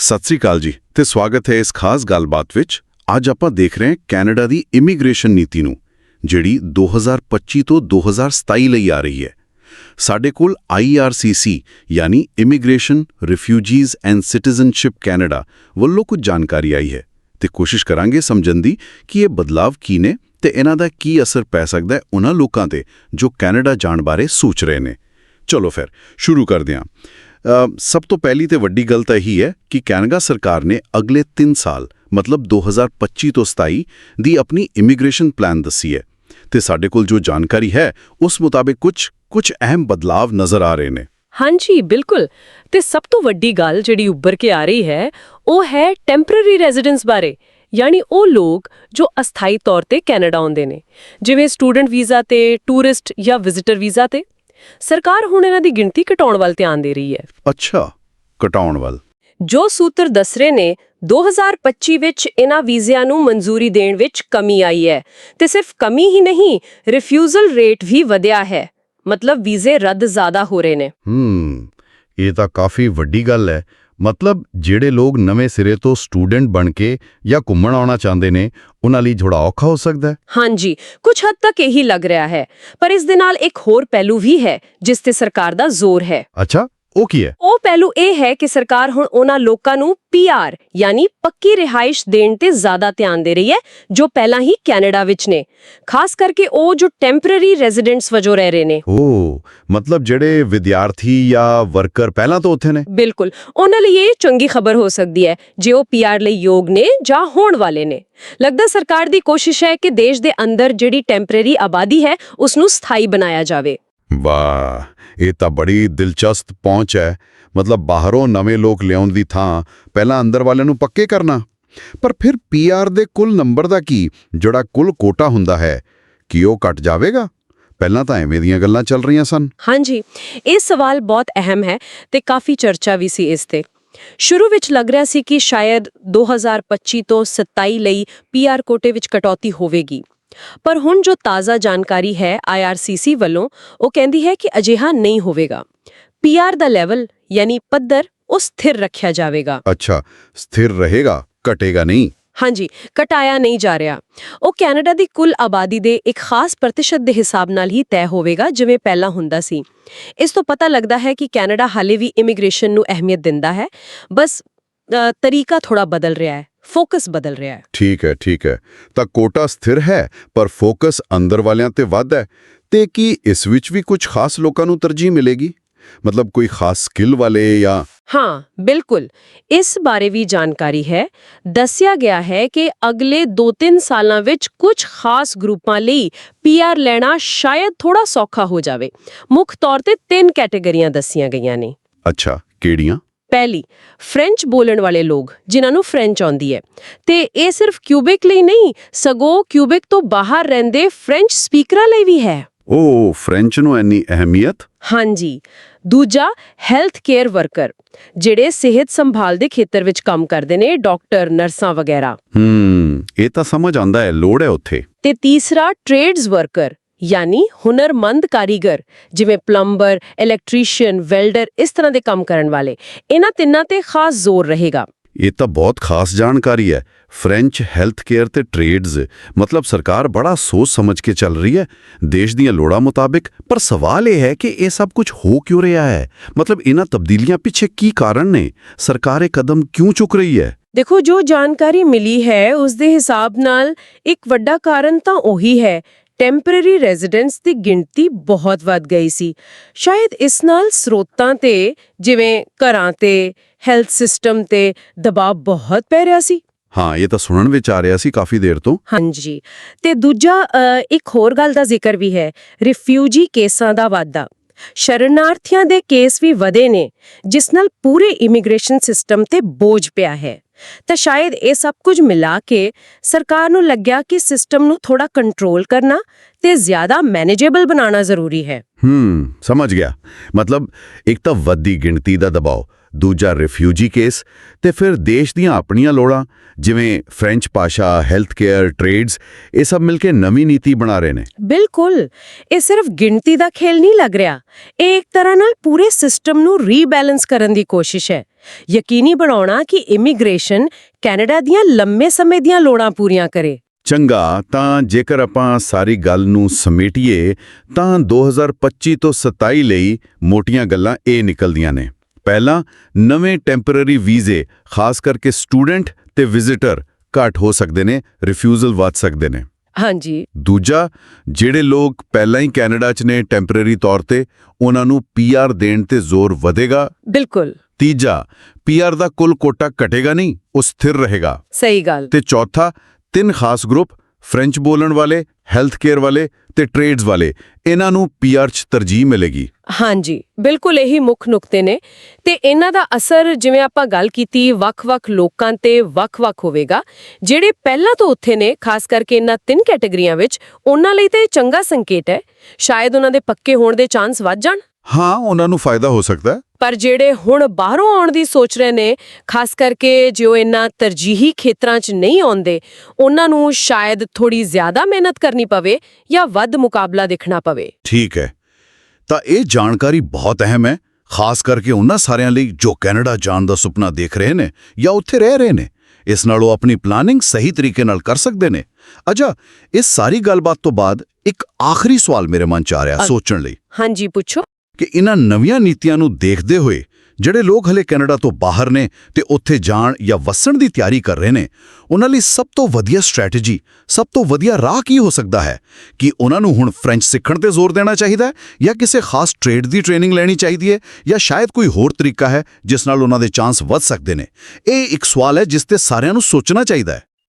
ਸਤਿ ਸ੍ਰੀ ਅਕਾਲ ਜੀ ਤੇ ਸਵਾਗਤ ਹੈ ਇਸ ਖਾਸ ਗੱਲਬਾਤ ਵਿੱਚ। ਅੱਜ ਆਪਾਂ ਦੇਖ ਰਹੇ ਹਾਂ ਕੈਨੇਡਾ ਦੀ ਇਮੀਗ੍ਰੇਸ਼ਨ ਨੀਤੀ ਨੂੰ, ਜਿਹੜੀ 2025 ਤੋਂ 2027 ਲਈ ਆ ਰਹੀ ਹੈ। ਸਾਡੇ ਕੋਲ IRCC ਯਾਨੀ immigration refugees and citizenship Canada ਵੱਲੋਂ ਕੁਝ ਜਾਣਕਾਰੀ ਆਈ ਹੈ ਤੇ ਕੋਸ਼ਿਸ਼ ਕਰਾਂਗੇ ਸਮਝਣ ਦੀ ਕਿ ਇਹ ਬਦਲਾਵ ਕੀ ਨੇ ਤੇ ਇਹਨਾਂ ਦਾ ਕੀ ਅਸਰ ਪੈ ਸਕਦਾ ਹੈ ਉਹਨਾਂ ਲੋਕਾਂ ਤੇ ਜੋ ਕੈਨੇਡਾ ਜਾਣ ਬਾਰੇ ਸੋਚ ਰਹੇ ਨੇ। ਚਲੋ ਫਿਰ, ਸ਼ੁਰੂ ਕਰਦੇ ਹਾਂ। ਸਭ ਤੋਂ ਪਹਿਲੀ ਤੇ ਵੱਡੀ ਗੱਲ ਤਾਂ ਇਹੀ ਹੈ ਕਿ ਕੈਨੇਡਾ ਸਰਕਾਰ ਨੇ ਅਗਲੇ 3 ਸਾਲ, ਮਤਲਬ 2025 ਤੋਂ 27 ਦੀ ਆਪਣੀ ਇਮੀਗ੍ਰੇਸ਼ਨ ਪਲਾਨ ਦੱਸੀ ਹੈ। ਤੇ ਸਾਡੇ ਕੋਲ ਜੋ ਜਾਣਕਾਰੀ ਹੈ, ਉਸ ਮੁਤਾਬਿਕ ਕੁਝ ਕੁਝ ਅਹਿਮ ਬਦਲਾਵ ਨਜ਼ਰ ਆ ਰਹੇ ਨੇ। ਹਾਂਜੀ, ਬਿਲਕੁਲ। ਤੇ ਸਭ ਤੋਂ ਵੱਡੀ ਗੱਲ ਜਿਹੜੀ ਉੱਭਰ ਕੇ ਆ ਰਹੀ ਹੈ, ਉਹ ਹੈ ਟੈਂਪਰੇਰੀ ਰੈਜ਼ੀਡੈਂਸ ਬਾਰੇ। ਯਾਨੀ ਉਹ ਲੋਕ ਜੋ ਅਸਥਾਈ ਤੌਰ ਤੇ ਕੈਨੇਡਾ ਆਉਂਦੇ ਨੇ। ਜਿਵੇਂ ਸਟੂਡੈਂਟ ਵੀਜ਼ਾ ਤੇ ਟੂਰਿਸਟ ਜਾਂ ਵਿਜ਼ਿਟਰ ਵੀਜ਼ਾ ਤੇ। ਸਰਕਾਰ ਹੁਣ ਇਹਨਾਂ ਦੀ ਗਿਣਤੀ ਘਟਾਉਣ ਵੱਲ ਧਿਆਨ ਦੇ ਰਹੀ ਹੈ। ਅੱਛਾ ਘਟਾਉਣ ਵੱਲ। ਜੋ ਸੂਤਰ ਦੱਸ ਰਹੇ ਨੇ 2025 ਵਿੱਚ ਇਹਨਾਂ ਵੀਜ਼ਿਆਂ ਨੂੰ ਮਨਜ਼ੂਰੀ ਦੇਣ ਵਿੱਚ ਕਮੀ ਆਈ ਹੈ ਤੇ ਸਿਰਫ ਕਮੀ ਹੀ ਨਹੀਂ ਰਿਫਿਊਜ਼ਲ ਰੇਟ ਵੀ ਵਧਿਆ ਹੈ। ਮਤਲਬ ਵੀਜ਼ੇ ਰੱਦ ਜ਼ਿਆਦਾ ਹੋ ਰਹੇ ਨੇ। ਹੂੰ ਇਹ ਤਾਂ ਕਾਫੀ ਵੱਡੀ ਗੱਲ ਹੈ। ਮਤਲਬ ਜਿਹੜੇ ਲੋਕ ਨਵੇਂ ਸਿਰੇ ਤੋਂ ਸਟੂਡੈਂਟ ਬਣ ਕੇ ਜਾਂ ਘੁੰਮਣ ਆਉਣਾ ਚਾਹੁੰਦੇ ਨੇ ਉਹਨਾਂ ਲਈ ਥੋੜਾ ਔਖਾ ਹੋ ਸਕਦਾ ਹੈ। ਹਾਂਜੀ ਕੁਝ ਹੱਦ ਤੱਕ ਇਹੀ ਲੱਗ ਰਿਹਾ ਹੈ ਪਰ ਇਸ ਦੇ ਨਾਲ ਇੱਕ ਹੋਰ ਪਹਿਲੂ ਵੀ ਹੈ ਜਿਸ ਤੇ ਸਰਕਾਰ ਦਾ ਜ਼ੋਰ ਹੈ। ਅੱਛਾ। ਉਹ ਕੀ ਹੈ? ਉਹ ਪਹਿਲੂ ਇਹ ਹੈ ਕਿ ਸਰਕਾਰ ਹੁਣ ਉਹਨਾਂ ਲੋਕਾਂ ਨੂੰ ਪੀਆਰ ਯਾਨੀ ਪੱਕੀ ਰਿਹਾਇਸ਼ ਦੇਣ ਤੇ ਜ਼ਿਆਦਾ ਧਿਆਨ ਦੇ ਰਹੀ ਹੈ ਜੋ ਪਹਿਲਾਂ ਹੀ ਕੈਨੇਡਾ ਵਿੱਚ ਨੇ। ਖਾਸ ਕਰਕੇ ਉਹ ਜੋ ਟੈਂਪਰੇਰੀ ਰੈਜ਼ੀਡੈਂਟਸ ਵਜੋਂ ਰਹਿ ਰਹੇ ਨੇ। ਓ ਮਤਲਬ ਜਿਹੜੇ ਵਿਦਿਆਰਥੀ ਜਾਂ ਵਰਕਰ ਪਹਿਲਾਂ ਤੋਂ ਉੱਥੇ ਨੇ? ਬਿਲਕੁਲ। ਉਹਨਾਂ ਲਈ ਇਹ ਚੰਗੀ ਖਬਰ ਹੋ ਸਕਦੀ ਹੈ ਜੇ ਉਹ ਪੀਆਰ ਲਈ ਯੋਗ ਨੇ ਜਾਂ ਹੋਣ ਵਾਲੇ ਨੇ। ਲੱਗਦਾ ਸਰਕਾਰ ਦੀ ਕੋਸ਼ਿਸ਼ ਹੈ ਕਿ ਦੇਸ਼ ਦੇ ਅੰਦਰ ਜਿਹੜੀ ਟੈਂਪਰੇਰੀ ਆਬਾਦੀ ਹੈ ਉਸ ਨੂੰ ਸਥਾਈ ਬਣਾਇਆ ਜਾਵੇ। ਵਾਹ, ਇਹ ਤਾਂ ਬੜੀ ਦਿਲਚਸਪ ਪਹੁੰਚ ਹੈ। ਮਤਲਬ ਬਾਹਰੋਂ ਨਵੇਂ ਲੋਕ ਲਿਆਉਣ ਦੀ ਥਾਂ, ਪਹਿਲਾਂ ਅੰਦਰ ਵਾਲਿਆਂ ਨੂੰ ਪੱਕੇ ਕਰਨਾ। ਪਰ ਫਿਰ ਪੀਆਰ ਦੇ ਕੁੱਲ ਨੰਬਰ ਦਾ ਕੀ, ਜਿਹੜਾ ਕੁੱਲ ਕੋਟਾ ਹੁੰਦਾ ਹੈ, ਕੀ ਉਹ ਘਟ ਜਾਵੇਗਾ? ਪਹਿਲਾਂ ਤਾਂ ਐਵੇਂ ਦੀਆਂ ਗੱਲਾਂ ਚੱਲ ਰਹੀਆਂ ਸਨ। ਹਾਂਜੀ, ਇਹ ਸਵਾਲ ਬਹੁਤ ਅਹਿਮ ਹੈ ਤੇ ਕਾਫੀ ਚਰਚਾ ਵੀ ਸੀ ਇਸ ਤੇ। ਸ਼ੁਰੂ ਵਿੱਚ ਲੱਗ ਰਿਹਾ ਸੀ ਕਿ ਸ਼ਾਇਦ 2025 ਤੋਂ 27 ਲਈ ਪੀਆਰ ਕੋਟੇ ਵਿੱਚ ਕਟੌਤੀ ਹੋਵੇਗੀ। ਪਰ ਹੁਣ ਜੋ ਤਾਜ਼ਾ ਜਾਣਕਾਰੀ ਹੈ IRCC ਵੱਲੋਂ ਉਹ ਕਹਿੰਦੀ ਹੈ ਕਿ ਅਜਿਹਾ ਨਹੀਂ ਹੋਵੇਗਾ। ਪੀਆਰ ਦਾ ਲੈਵਲ ਯਾਨੀ ਪੱਧਰ ਉਹ ਸਥਿਰ ਰੱਖਿਆ ਜਾਵੇਗਾ। ਅੱਛਾ ਸਥਿਰ ਰਹੇਗਾ ਘਟੇਗਾ ਨਹੀਂ? ਹਾਂਜੀ ਘਟਾਇਆ ਨਹੀਂ ਜਾ ਰਿਹਾ। ਉਹ ਕੈਨੇਡਾ ਦੀ ਕੁੱਲ ਆਬਾਦੀ ਦੇ ਇੱਕ ਖਾਸ ਪ੍ਰਤੀਸ਼ਤ ਦੇ ਹਿਸਾਬ ਨਾਲ ਹੀ ਤੈਅ ਹੋਵੇਗਾ ਜਿਵੇਂ ਪਹਿਲਾਂ ਹੁੰਦਾ ਸੀ। ਇਸ ਤੋਂ ਪਤਾ ਲੱਗਦਾ ਹੈ ਕਿ ਕੈਨੇਡਾ ਹਾਲੇ ਵੀ ਇਮੀਗ੍ਰੇਸ਼ਨ ਨੂੰ ਅਹਿਮੀਅਤ ਦਿੰਦਾ ਹੈ। ਬਸ ਤਰੀਕਾ ਥੋੜਾ ਬਦਲ ਰਿਹਾ ਹੈ। ਫੋਕਸ ਬਦਲ ਰਿਹਾ ਹੈ। ਠੀਕ ਹੈ ਠੀਕ ਹੈ। ਤਾਂ ਕੋਟਾ ਸਥਿਰ ਹੈ ਪਰ ਫੋਕਸ ਅੰਦਰ ਵਾਲਿਆਂ ਤੇ ਵੱਧ ਹੈ। ਤੇ ਕੀ ਇਸ ਵਿੱਚ ਵੀ ਕੁਝ ਖਾਸ ਲੋਕਾਂ ਨੂੰ ਤਰਜੀਹ ਮਿਲੇਗੀ? ਮਤਲਬ ਕੋਈ ਖਾਸ ਸਕਿੱਲ ਵਾਲੇ ਜਾਂ ਹਾਂ ਬਿਲਕੁਲ। ਇਸ ਬਾਰੇ ਵੀ ਜਾਣਕਾਰੀ ਹੈ। ਦੱਸਿਆ ਗਿਆ ਹੈ ਕਿ ਅਗਲੇ 2-3 ਸਾਲਾਂ ਵਿੱਚ ਕੁਝ ਖਾਸ ਗਰੁੱਪਾਂ ਲਈ ਪੀਆਰ ਲੈਣਾ ਸ਼ਾਇਦ ਥੋੜਾ ਸੌਖਾ ਹੋ ਜਾਵੇ। ਮੁੱਖ ਤੌਰ ਤੇ ਤਿੰਨ ਕੈਟਾਗਰੀਆਂ ਦੱਸੀਆਂ ਗਈਆਂ ਨੇ। ਅੱਛਾ ਕਿਹੜੀਆਂ? ਪਹਿਲੀ ਫ੍ਰੈਂਚ ਬੋਲਣ ਵਾਲੇ ਲੋਕ ਜਿਨ੍ਹਾਂ ਨੂੰ ਫ੍ਰੈਂਚ ਆਉਂਦੀ ਹੈ। ਤੇ ਇਹ ਸਿਰਫ ਕਿਊਬਿਕ ਲਈ ਨਹੀਂ ਸਗੋਂ ਕਿਊਬਿਕ ਤੋਂ ਬਾਹਰ ਰਹਿੰਦੇ ਫ੍ਰੈਂਚ ਸਪੀਕਰਾਂ ਲਈ ਵੀ ਹੈ। ਓ ਫ੍ਰੈਂਚ ਨੂੰ ਇੰਨੀ ਅਹਿਮੀਅਤ? ਹਾਂਜੀ। ਦੂਜਾ ਹੈਲਥ ਕੇਅਰ ਵਰਕਰ ਜਿਹੜੇ ਸਿਹਤ ਸੰਭਾਲ ਦੇ ਖੇਤਰ ਵਿੱਚ ਕੰਮ ਕਰਦੇ ਨੇ ਡਾਕਟਰ ਨਰਸਾਂ ਵਗੈਰਾ। ਹੂੰ ਇਹ ਤਾਂ ਸਮਝ ਆਂਦਾ ਹੈ ਲੋੜ ਹੈ ਉੱਥੇ। ਤੇ ਤੀਸਰਾ ਟ੍ਰੇਡਸ ਵਰਕਰ ਯਾਨੀ ਹੁਨਰਮੰਦ ਕਾਰੀਗਰ ਜਿਵੇਂ ਪਲੰਬਰ ਇਲੈਕਟ੍ਰੀਸ਼ੀਅਨ ਵੈਲਡਰ ਇਸ ਤਰ੍ਹਾਂ ਦੇ ਕੰਮ ਕਰਨ ਵਾਲੇ। ਇਹਨਾਂ ਤਿੰਨਾਂ ਤੇ ਖਾਸ ਜ਼ੋਰ ਰਹੇਗਾ। ਇਹ ਤਾਂ ਬਹੁਤ ਖਾਸ ਜਾਣਕਾਰੀ ਹੈ। ਫ੍ਰੈਂਚ ਹੈਲਥ ਕੇਅਰ ਤੇ ਟ੍ਰੇਡਸ ਮਤਲਬ ਸਰਕਾਰ ਬੜਾ ਸੋਚ ਸਮਝ ਕੇ ਚੱਲ ਰਹੀ ਹੈ। ਦੇਸ਼ ਦੀਆਂ ਲੋੜਾਂ ਮੁਤਾਬਿਕ ਪਰ ਸਵਾਲ ਇਹ ਹੈ ਕਿ ਇਹ ਸਭ ਕੁਝ ਹੋ ਕਿਉਂ ਰਿਹਾ ਹੈ? ਮਤਲਬ ਇਹਨਾਂ ਤਬਦੀਲੀਆਂ ਪਿੱਛੇ ਕੀ ਕਾਰਨ ਨੇ? ਸਰਕਾਰ ਇਹ ਕਦਮ ਕਿਉਂ ਚੁੱਕ ਰਹੀ ਹੈ? ਦੇਖੋ ਜੋ ਜਾਣਕਾਰੀ ਮਿਲੀ ਹੈ ਉਸ ਦੇ ਹਿਸਾਬ ਨਾਲ ਇੱਕ ਵੱਡਾ ਕਾਰਨ ਤਾਂ ਉਹੀ ਹੈ। ਟੈਂਪਰੇਰੀ ਰੈਜ਼ੀਡੈਂਟਸ ਦੀ ਗਿਣਤੀ ਬਹੁਤ ਵੱਧ ਗਈ ਸੀ। ਸ਼ਾਇਦ ਇਸ ਨਾਲ ਸਰੋਤਾਂ ਤੇ ਜਿਵੇਂ ਘਰਾਂ ਤੇ ਹੈਲਥ ਸਿਸਟਮ ਤੇ ਦਬਾਅ ਬਹੁਤ ਪੈ ਰਿਹਾ ਸੀ। ਹਾਂ ਇਹ ਤਾਂ ਸੁਣਨ ਵਿੱਚ ਆ ਰਿਹਾ ਸੀ ਕਾਫੀ ਦੇਰ ਤੋਂ। ਹਾਂਜੀ। ਤੇ ਦੂਜਾ ਇੱਕ ਹੋਰ ਗੱਲ ਦਾ ਜ਼ਿਕਰ ਵੀ ਹੈ ਰਿਫਿਊਜੀ ਕੇਸਾਂ ਦਾ ਵਾਧਾ। ਸ਼ਰਨਾਰਥੀਆਂ ਦੇ ਕੇਸ ਵੀ ਵਧੇ ਨੇ ਜਿਸ ਨਾਲ ਪੂਰੇ ਇਮੀਗ੍ਰੇਸ਼ਨ ਸਿਸਟਮ ਤੇ ਬੋਝ ਪਿਆ ਹੈ। ਤਾਂ ਸ਼ਾਇਦ ਇਹ ਸਭ ਕੁਝ ਮਿਲਾ ਕੇ ਸਰਕਾਰ ਨੂੰ ਲੱਗਿਆ ਕਿ ਸਿਸਟਮ ਨੂੰ ਥੋੜਾ ਕੰਟਰੋਲ ਕਰਨਾ ਤੇ ਜ਼ਿਆਦਾ ਮੈਨੇਜੇਬਲ ਬਣਾਉਣਾ ਜ਼ਰੂਰੀ ਹੈ। ਹੂੰ ਸਮਝ ਗਿਆ। ਮਤਲਬ ਇੱਕ ਤਾਂ ਵੱਡੀ ਗਿਣਤੀ ਦਾ ਦਬਾਅ ਦੂਜਾ ਰਿਫਿਊਜੀ ਕੇਸ ਤੇ ਫਿਰ ਦੇਸ਼ ਦੀਆਂ ਆਪਣੀਆਂ ਲੋੜਾਂ ਜਿਵੇਂ ਫ੍ਰੈਂਚ ਭਾਸ਼ਾ ਹੈਲਥ ਕੇਅਰ ਟ੍ਰੇਡਸ ਇਹ ਸਭ ਮਿਲ ਕੇ ਨਵੀਂ ਨੀਤੀ ਬਣਾ ਰਹੇ ਨੇ। ਬਿਲਕੁਲ ਇਹ ਸਿਰਫ ਗਿਣਤੀ ਦਾ ਖੇਲ ਨਹੀਂ ਲੱਗ ਰਿਹਾ। ਇਹ ਇੱਕ ਤਰ੍ਹਾਂ ਨਾਲ ਪੂਰੇ ਸਿਸਟਮ ਨੂੰ ਰੀਬੈਲੈਂਸ ਕਰਨ ਦੀ ਕੋਸ਼ਿਸ਼ ਹੈ। ਯਕੀਨੀ ਬਣਾਉਣਾ ਕਿ ਇਮੀਗ੍ਰੇਸ਼ਨ ਕੈਨੇਡਾ ਦੀਆਂ ਲੰਮੇ ਸਮੇਂ ਦੀਆਂ ਲੋੜਾਂ ਪੂਰੀਆਂ ਕਰੇ। ਚੰਗਾ ਤਾਂ ਜੇਕਰ ਆਪਾਂ ਸਾਰੀ ਗੱਲ ਨੂੰ ਸਮੇਟੀਏ ਤਾਂ 2025 ਤੋਂ 27 ਲਈ ਮੋਟੀਆਂ ਗੱਲਾਂ ਇਹ ਨਿਕਲਦੀਆਂ ਨੇ। ਪਹਿਲਾਂ ਨਵੇਂ ਟੈਂਪਰੇਰੀ ਵੀਜ਼ੇ ਖਾਸ ਕਰਕੇ ਸਟੂਡੈਂਟ ਤੇ ਵਿਜ਼ਿਟਰ ਘੱਟ ਹੋ ਸਕਦੇ ਨੇ ਰਿਫਿਊਜ਼ਲ ਵੱਧ ਸਕਦੇ ਨੇ। ਹਾਂਜੀ। ਦੂਜਾ ਜਿਹੜੇ ਲੋਕ ਪਹਿਲਾਂ ਹੀ ਕੈਨੇਡਾ 'ਚ ਨੇ ਟੈਂਪਰੇਰੀ ਤੌਰ ਤੇ ਉਹਨਾਂ ਨੂੰ ਪੀਆਰ ਦੇਣ ਤੇ ਜ਼ੋਰ ਵਧੇਗਾ। ਬਿਲਕੁਲ। ਤੀਜਾ ਪੀਆਰ ਦਾ ਕੁੱਲ ਕੋਟਾ ਘਟੇਗਾ ਨਹੀਂ ਉਹ ਸਥਿਰ ਰਹੇਗਾ। ਸਹੀ ਗੱਲ। ਤੇ ਚੌਥਾ ਤਿੰਨ ਖਾਸ ਗਰੁੱਪ ਫ੍ਰੈਂਚ ਬੋਲਣ ਵਾਲੇ ਹੈਲਥ ਕੇਅਰ ਵਾਲੇ ਤੇ ਟ੍ਰੇਡਸ ਵਾਲੇ ਇਹਨਾਂ ਨੂੰ ਪੀਆਰ 'ਚ ਤਰਜੀਹ ਮਿਲੇਗੀ। ਹਾਂਜੀ ਬਿਲਕੁਲ ਇਹੀ ਮੁੱਖ ਨੁਕਤੇ ਨੇ। ਤੇ ਇਹਨਾਂ ਦਾ ਅਸਰ ਜਿਵੇਂ ਆਪਾਂ ਗੱਲ ਕੀਤੀ ਵੱਖ-ਵੱਖ ਲੋਕਾਂ ਤੇ ਵੱਖ-ਵੱਖ ਹੋਵੇਗਾ। ਜਿਹੜੇ ਪਹਿਲਾਂ ਤੋਂ ਉੱਥੇ ਨੇ ਖਾਸ ਕਰਕੇ ਇਹਨਾਂ ਤਿੰਨ ਕੈਟਾਗਰੀਆਂ ਵਿੱਚ ਉਹਨਾਂ ਲਈ ਤਾਂ ਇਹ ਚੰਗਾ ਸੰਕੇਤ ਹੈ। ਸ਼ਾਇਦ ਉਹਨਾਂ ਦੇ ਪੱਕੇ ਹੋਣ ਦੇ ਚਾਂਸ ਵੱਧ ਜਾਣ। ਹਾਂ ਉਹਨਾਂ ਨੂੰ ਫਾਇਦਾ ਹੋ ਸਕਦਾ ਹੈ। ਪਰ ਜਿਹੜੇ ਹੁਣ ਬਾਹਰੋਂ ਆਉਣ ਦੀ ਸੋਚ ਰਹੇ ਨੇ ਖਾਸ ਕਰਕੇ ਜੋ ਇਹਨਾਂ ਤਰਜੀਹੀ ਖੇਤਰਾਂ 'ਚ ਨਹੀਂ ਆਉਂਦੇ ਉਹਨਾਂ ਨੂੰ ਸ਼ਾਇਦ ਥੋੜੀ ਜ਼ਿਆਦਾ ਮਿਹਨਤ ਕਰਨੀ ਪਵੇ ਜਾਂ ਵੱਧ ਮੁਕਾਬਲਾ ਦੇਖਣਾ ਪਵੇ। ਠੀਕ ਹੈ। ਤਾਂ ਇਹ ਜਾਣਕਾਰੀ ਬਹੁਤ ਅਹਿਮ ਹੈ ਖਾਸ ਕਰਕੇ ਉਹਨਾਂ ਸਾਰਿਆਂ ਲਈ ਜੋ ਕੈਨੇਡਾ ਜਾਣ ਦਾ ਸੁਪਨਾ ਦੇਖ ਰਹੇ ਨੇ ਜਾਂ ਉੱਥੇ ਰਹਿ ਰਹੇ ਨੇ। ਇਸ ਨਾਲ ਉਹ ਆਪਣੀ ਪਲਾਨਿੰਗ ਸਹੀ ਤਰੀਕੇ ਨਾਲ ਕਰ ਸਕਦੇ ਨੇ। ਅਜਾ ਇਸ ਸਾਰੀ ਗੱਲਬਾਤ ਤੋਂ ਬਾਅਦ ਇੱਕ ਆਖਰੀ ਸਵਾਲ ਮੇਰੇ ਮਨ 'ਚ ਆ ਰਿਹਾ ਸੋਚਣ ਲਈ। ਹਾਂਜੀ ਪੁੱਛੋ। ਕਿ ਇਹਨਾਂ ਨਵੀਆਂ ਨੀਤੀਆਂ ਨੂੰ ਦੇਖਦੇ ਹੋਏ ਜਿਹੜੇ ਲੋਕ ਹਲੇ ਕੈਨੇਡਾ ਤੋਂ ਬਾਹਰ ਨੇ ਤੇ ਉੱਥੇ ਜਾਣ ਜਾਂ ਵਸਣ ਦੀ ਤਿਆਰੀ ਕਰ ਰਹੇ ਨੇ ਉਹਨਾਂ ਲਈ ਸਭ ਤੋਂ ਵਧੀਆ ਸਟ੍ਰੈਟਜੀ, ਸਭ ਤੋਂ ਵਧੀਆ ਰਾਹ ਕੀ ਹੋ ਸਕਦਾ ਹੈ? ਕਿ ਉਹਨਾਂ ਨੂੰ ਹੁਣ ਫ੍ਰੈਂਚ ਸਿੱਖਣ ਤੇ ਜ਼ੋਰ ਦੇਣਾ ਚਾਹੀਦਾ ਹੈ ਜਾਂ ਕਿਸੇ ਖਾਸ ਟ੍ਰੇਡ ਦੀ ਟ੍ਰੇਨਿੰਗ ਲੈਣੀ ਚਾਹੀਦੀ ਹੈ ਜਾਂ ਸ਼ਾਇਦ ਕੋਈ ਹੋਰ ਤਰੀਕਾ ਹੈ ਜਿਸ ਨਾਲ ਉਹਨਾਂ ਦੇ ਚਾਂਸ ਵੱਧ ਸਕਦੇ ਨੇ? ਇਹ ਇੱਕ ਸਵਾਲ ਹੈ ਜਿਸ ਤੇ ਸਾਰਿਆਂ ਨੂੰ ਸੋਚਣਾ ਚਾਹੀਦਾ ਹੈ।